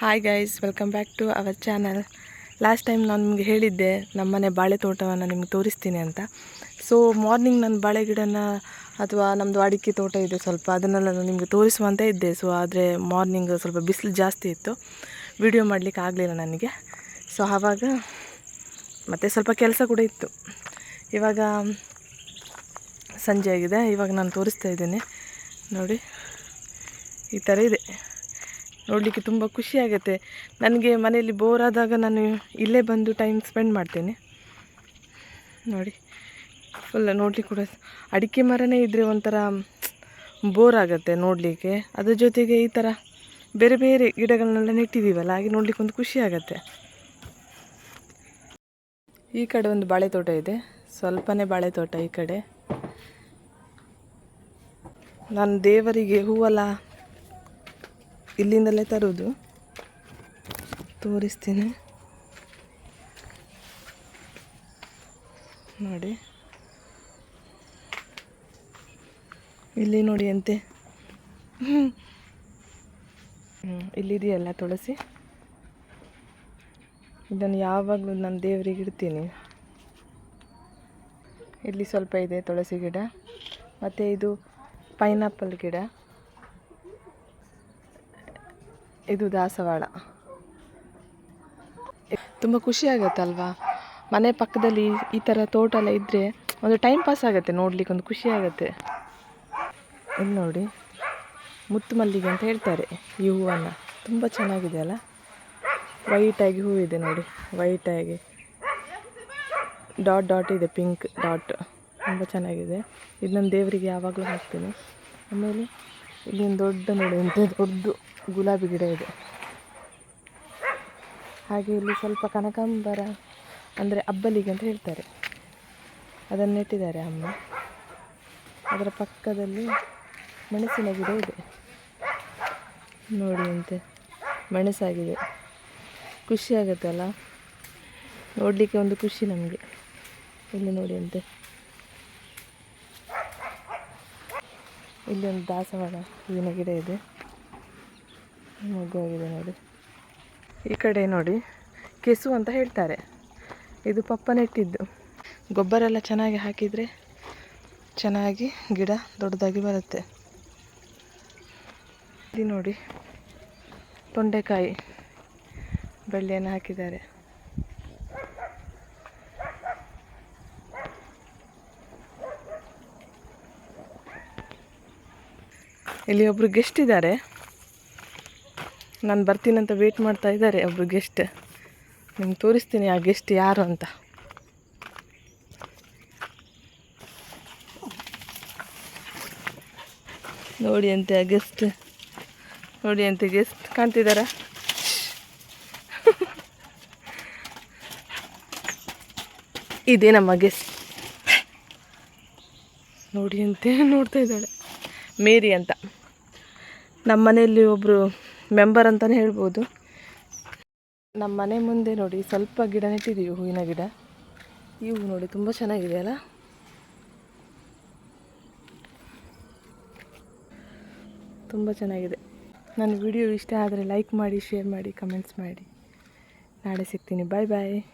Hi guys welcome back to our channel last time ನಾನು ನಿಮಗೆ ಹೇಳಿದ್ದೆ ನಮ್ಮನೆ ಬಾಳೆ ತೋಟವನ್ನು ನಿಮ್ಗೆ ತೋರಿಸ್ತೀನಿ ಅಂತ. ಸೊ ಮಾರ್ನಿಂಗ್ ನಾನು ಬಾಳೆ ಗಿಡನ ಅಥವಾ ನಮ್ಮದು ಅಡಿಕೆ ತೋಟ ಇದೆ ಸ್ವಲ್ಪ ಅದನ್ನೆಲ್ಲ ನಾನು ನಿಮಗೆ ತೋರಿಸುವಂತ ಇದ್ದೆ. ಸೊ ಆದರೆ ಮಾರ್ನಿಂಗ್ ಸ್ವಲ್ಪ ಬಿಸಿಲು ಜಾಸ್ತಿ ಇತ್ತು. ವಿಡಿಯೋ ಮಾಡಲಿಕ್ಕೆ ಆಗಲಿಲ್ಲ ನನಗೆ. ಸೊ ಆವಾಗ ಮತ್ತು ಸ್ವಲ್ಪ ಕೆಲಸ ಕೂಡ ಇತ್ತು. ಇವಾಗ ಸಂಜೆ ಆಗಿದೆ. ಇವಾಗ ನಾನು ತೋರಿಸ್ತಾ ಇದ್ದೀನಿ. ನೋಡಿ, ಈ ಥರ ಇದೆ. ನೋಡಲಿಕ್ಕೆ ತುಂಬ ಖುಷಿ ಆಗುತ್ತೆ. ನನಗೆ ಮನೆಯಲ್ಲಿ ಬೋರ್ ಆದಾಗ ನಾನು ಇಲ್ಲೇ ಬಂದು ಟೈಮ್ ಸ್ಪೆಂಡ್ ಮಾಡ್ತೇನೆ. ನೋಡಿ ಫುಲ್ ನೋಡಲಿಕ್ಕೆ ಕೂಡ ಅಡಿಕೆ ಮರನೇ ಇದ್ದರೆ ಒಂಥರ ಬೋರ್ ಆಗುತ್ತೆ ನೋಡಲಿಕ್ಕೆ. ಅದ್ರ ಜೊತೆಗೆ ಈ ಥರ ಬೇರೆ ಬೇರೆ ಗಿಡಗಳನ್ನೆಲ್ಲ ನೆಟ್ಟಿದ್ದೀವಲ್ಲ ಹಾಗೆ ನೋಡಲಿಕ್ಕೆ ಒಂದು ಖುಷಿ ಆಗುತ್ತೆ. ಈ ಕಡೆ ಒಂದು ಬಾಳೆ ತೋಟ ಇದೆ. ಸ್ವಲ್ಪನೇ ಬಾಳೆ ತೋಟ ಈ ಕಡೆ. ನಾನು ದೇವರಿಗೆ ಹೂವೆಲ್ಲ ಇಲ್ಲಿಂದಲೇ ತರೋದು. ತೋರಿಸ್ತೀನಿ. ನೋಡಿ. ಇಲ್ಲಿ ನೋಡಿ ಅಂತೆ. ಇಲ್ಲಿದೆಯಲ್ಲ ತುಳಸಿ? ಇದನ್ನು ಯಾವಾಗಲೂ ನಾನು ದೇವರಿಗೆ ಇಡ್ತೀನಿ. ಇಲ್ಲಿ ಸ್ವಲ್ಪ ಇದೆ ತುಳಸಿ ಗಿಡ. ಮತ್ತು ಇದು ಪೈನಾಪಲ್ ಗಿಡ. ಇದು ದಾಸವಾಳ. ತುಂಬ ಖುಷಿ ಆಗುತ್ತಲ್ವಾ? ಮನೆ ಪಕ್ಕದಲ್ಲಿ ಈ ಥರ ತೋಟ ಎಲ್ಲ ಇದ್ದರೆ ಒಂದು ಟೈಮ್ ಪಾಸ್ ಆಗುತ್ತೆ ನೋಡಲಿಕ್ಕೆ, ಒಂದು ಖುಷಿ ಆಗುತ್ತೆ. ಇಲ್ಲಿ ನೋಡಿ ಮುತ್ತು ಮಲ್ಲಿಗೆ ಅಂತ ಹೇಳ್ತಾರೆ ಈ ಹೂವನ್ನು. ತುಂಬ ಚೆನ್ನಾಗಿದೆ ಅಲ್ಲ? ವೈಟಾಗಿ ಹೂವಿದೆ ನೋಡಿ ವೈಟಾಗಿ ಡಾಟ್ ಡಾಟ್ ಇದೆ ಪಿಂಕ್ ಡಾಟ್ ತುಂಬ ಚೆನ್ನಾಗಿದೆ. ಇದು ನಾನು ದೇವರಿಗೆ ಯಾವಾಗಲೂ ಹಾಕ್ತೀನಿ. ಆಮೇಲೆ ಇಲ್ಲಿ ಒಂದು ದೊಡ್ಡ ನೋಡಿ ಅಂತ ದೊಡ್ಡ ಗುಲಾಬಿ ಗಿಡ ಇದೆ. ಹಾಗೆ ಇಲ್ಲಿ ಸ್ವಲ್ಪ ಕನಕಾಂಬರ ಅಂದರೆ ಅಬ್ಬಲಿಗೆ ಅಂತ ಹೇಳ್ತಾರೆ. ಅದನ್ನು ನೆಟ್ಟಿದ್ದಾರೆ ಅಮ್ಮ. ಅದರ ಪಕ್ಕದಲ್ಲಿ ಮೆಣಸಿನ ಗಿಡ ಇದೆ. ನೋಡಿ ಅಂತೆ ಮೆಣಸಾಗಿದೆ. ಖುಷಿ ಆಗುತ್ತಲ್ಲ ನೋಡಲಿಕ್ಕೆ ಒಂದು ಖುಷಿ ನಮಗೆ. ಇಲ್ಲಿ ನೋಡಿ ಅಂತೆ ಇಲ್ಲಿ ಒಂದು ದಾಸವಾಳ ಹೂವಿನ ಗಿಡ ಇದೆ. ಮಗುವಾಗಿದೆ ನೋಡಿ ಈ ಕಡೆ ನೋಡಿ, ಕೆಸು ಅಂತ ಹೇಳ್ತಾರೆ. ಇದು ಪಪ್ಪ ನೆಟ್ಟಿದ್ದು ಗೊಬ್ಬರ ಎಲ್ಲ ಚೆನ್ನಾಗಿ ಹಾಕಿದರೆ ಚೆನ್ನಾಗಿ ಗಿಡ ದೊಡ್ಡದಾಗಿ ಬರುತ್ತೆ. ಇಲ್ಲಿ ನೋಡಿ, ತೊಂಡೆಕಾಯಿ ಬೆಳ್ಳಿಯನ್ನು ಹಾಕಿದ್ದಾರೆ. ಇಲ್ಲಿ ಒಬ್ಬರು ಗೆಸ್ಟ್ ಇದ್ದಾರೆ. ನಾನು ಬರ್ತೀನಂತ ವೇಟ್ ಮಾಡ್ತಾ ಇದ್ದಾರೆ ಒಬ್ಬರು ಗೆಸ್ಟ್ ನಿಮ್ಗೆ ತೋರಿಸ್ತೀನಿ ಆ ಗೆಸ್ಟ್ ಯಾರು ಅಂತ. ನೋಡಿ ಅಂತೆ ಆ ಗೆಸ್ಟ್ ನೋಡಿ ಅಂತೆ ಗೆಸ್ಟ್ ಕಾಣ್ತಿದ್ದಾರಾ? ಇದೇ ನಮ್ಮ ಗೆಸ್ಟ್ ನೋಡಿ ಅಂತೆ ನೋಡ್ತಾ ಇದ್ದಾಳೆ. ಮೇರಿ ಅಂತ. ನಮ್ಮ ಮನೆಯಲ್ಲಿ ಒಬ್ಬರು ಮೆಂಬರ್ ಅಂತಲೇ ಹೇಳ್ಬೋದು. ನಮ್ಮ ಮನೆ ಮುಂದೆ ನೋಡಿ, ಸ್ವಲ್ಪ ಗಿಡ ನೆಟ್ಟಿದ್ದೀವಿ ಹೂವಿನ ಗಿಡ. ಈ ಹೂವು ನೋಡಿ ತುಂಬ ಚೆನ್ನಾಗಿದೆ ಅಲ್ಲ? ತುಂಬ ಚೆನ್ನಾಗಿದೆ. ನನ್ನ ವಿಡಿಯೋ ಇಷ್ಟ ಆದರೆ ಲೈಕ್ ಮಾಡಿ, ಶೇರ್ ಮಾಡಿ, ಕಮೆಂಟ್ಸ್ ಮಾಡಿ. ನಾಳೆ ಸಿಗ್ತೀನಿ. ಬಾಯ್ ಬಾಯ್.